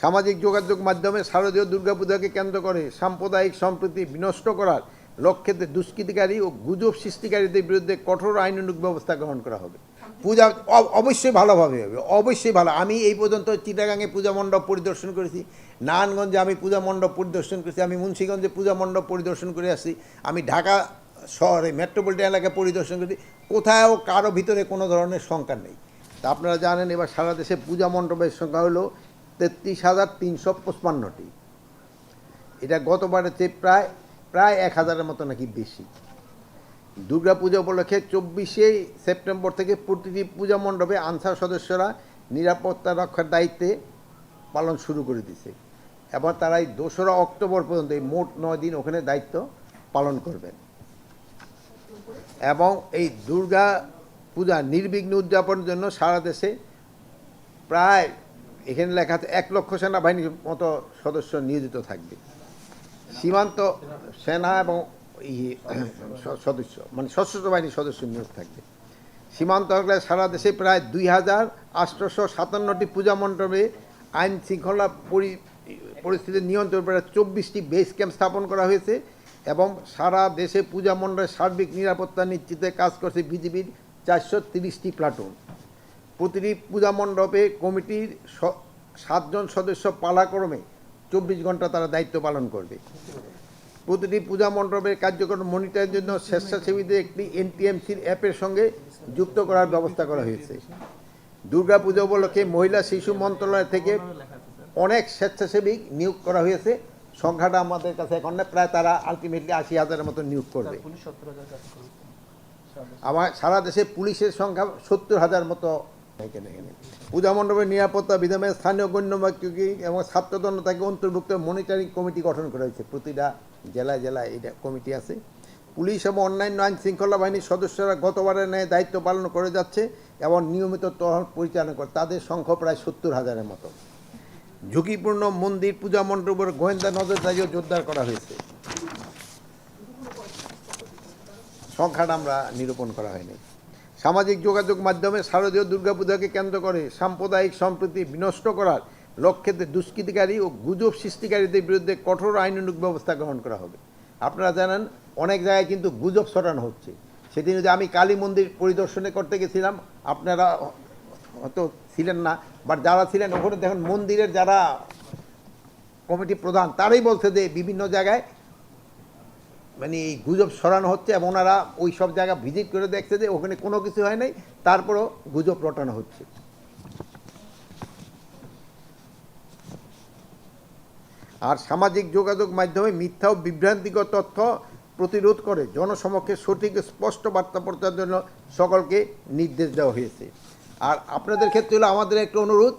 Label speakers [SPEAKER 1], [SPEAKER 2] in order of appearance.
[SPEAKER 1] সামাজিক যোগাযোগ মাধ্যমে শারদীয় দুর্গাপূজাকে কেন্দ্র করে সাম্প্রদায়িক সম্প্রীতি বিনষ্ট করার লক্ষ্যেতে দুষ্কৃতিকারী ও গুজব সৃষ্টিকারীদের বিরুদ্ধে কঠোর আইনানুগ ব্যবস্থা গ্রহণ করা হবে। পূজা অবশ্যই ভালোভাবে হবে অবশ্যই ভালো। আমি এই পর্যন্ত চিটাগাঙে পূজা মণ্ডপ পরিদর্শন করেছি, নারায়ণগঞ্জে আমি পূজা মণ্ডপ পরিদর্শন করেছি, আমি মুন্সিগঞ্জে পূজা মণ্ডপ পরিদর্শন করে আসছি, আমি ঢাকা শহরে মেট্রোপলিটন এলাকা পরিদর্শন করেছি কোথাও কারও ভিতরে কোনো ধরনের শঙ্কা নেই। তা আপনারা জানেন, এবার সারা দেশে পূজা মণ্ডপের সংখ্যা হলো তেত্রিশ হাজার তিনশো পঁচপান্নটি। এটা গতবারের চেয়ে প্রায় প্রায় এক হাজারের মতো নাকি বেশি। দুর্গাপূজা উপলক্ষে চব্বিশে সেপ্টেম্বর থেকে প্রতিটি পূজা মণ্ডপে আনসার সদস্যরা নিরাপত্তা রক্ষার দায়িত্বে পালন শুরু করে দিছে। এবার তারা এই দোসরা অক্টোবর পর্যন্ত এই মোট নয় দিন ওখানে দায়িত্ব পালন করবেন। এবং এই দুর্গা পূজা নির্বিঘ্ন উদযাপনের জন্য সারা দেশে প্রায় এখানে লেখা আছে, এক লক্ষ সেনাবাহিনীর মতো সদস্য নিয়োজিত থাকবে। সীমান্ত সেনা এবং সদস্য মানে সশস্ত্র বাহিনীর সদস্য নিয়োগ থাকবে। সীমান্ত সারা দেশে প্রায় দুই হাজার আটশোশো সাতান্নটি পূজা মণ্ডপে আইন শৃঙ্খলা পরি- পরিস্থিতি নিয়ন্ত্রণ করে চব্বিশটি বেস ক্যাম্প স্থাপন করা হয়েছে এবং সারা দেশে পূজা মণ্ডলের সার্বিক নিরাপত্তা নিশ্চিতে কাজ করছে বিজিবির চারশো তিরিশটি প্লাটুন প্রতিটি পূজা মণ্ডপে কমিটির সাতজন সদস্য পালাক্রমে চব্বিশ ঘণ্টা তারা দায়িত্ব পালন করবে। প্রতিটি পূজা মণ্ডপের কার্যক্রম মনিটরের জন্য স্বেচ্ছাসেবীদের একটি এনটিএমসির অ্যাপের সঙ্গে যুক্ত করার ব্যবস্থা করা হয়েছে। দুর্গা পুজো উপলক্ষে মহিলা শিশু মন্ত্রণালয় থেকে অনেক স্বেচ্ছাসেবী নিয়োগ করা হয়েছে। সংখ্যাটা আমাদের কাছে এখন না, প্রায় তারা আলটিমেটলি আশি হাজারের মতো নিয়োগ করবে। আমার সারা দেশে পুলিশের সংখ্যা সত্তর হাজার মতো পূজা মণ্ডপের নিরাপত্তা বিধানে স্থানীয় গণ্যমান্য এবং ছাত্র জনতাকে অন্তর্ভুক্ত মনিটরিং কমিটি গঠন করা হয়েছে। প্রতিটা জেলায় জেলায় এটা কমিটি আছে। পুলিশ এবং অন্যান্য আইন শৃঙ্খলা বাহিনীর সদস্যরা গতবারের ন্যায় দায়িত্ব পালন করে যাচ্ছে এবং নিয়মিত তহল পরিচালনা করে। তাদের সংখ্যা প্রায় সত্তর হাজারের মতো। ঝুঁকিপূর্ণ মন্দির, পূজা মণ্ডপের গোয়েন্দা নজরদারিও জোরদার করা হয়েছে। সংখ্যাটা আমরা নিরূপণ করা হয়নি। সামাজিক যোগাযোগ মাধ্যমে শারদীয় দুর্গাপূজাকে কেন্দ্র করে সাম্প্রদায়িক সম্প্রীতি বিনষ্ট করার লক্ষ্যেতে দুষ্কৃতিকারী ও গুজব সৃষ্টিকারীদের বিরুদ্ধে কঠোর আইনানুগ ব্যবস্থা গ্রহণ করা হবে। আপনারা জানেন, অনেক জায়গায় কিন্তু গুজব ছড়ানো হচ্ছে। সেদিন যদি আমি কালী মন্দির পরিদর্শনে করতে গেছিলাম, আপনারা হয়তো ছিলেন না বাট যারা ছিলেন ওখানে দেখুন মন্দিরের যারা কমিটি প্রধান, তারাই বলছে যে বিভিন্ন জায়গায় মানে এই গুজব সরানো হচ্ছে এবং ওনারা ওই সব জায়গা ভিজিট করে দেখছে যে ওখানে কোনো কিছু হয় নাই, তারপরও গুজব রটানো হচ্ছে। আর সামাজিক যোগাযোগ মাধ্যমে মিথ্যা ও বিভ্রান্তিকর তথ্য প্রতিরোধ করে জনসমক্ষে সঠিক স্পষ্ট বার্তা প্রচারের জন্য সকলকে নির্দেশ দেওয়া হয়েছে। আর আপনাদের ক্ষেত্রে হলো আমাদের একটা অনুরোধ।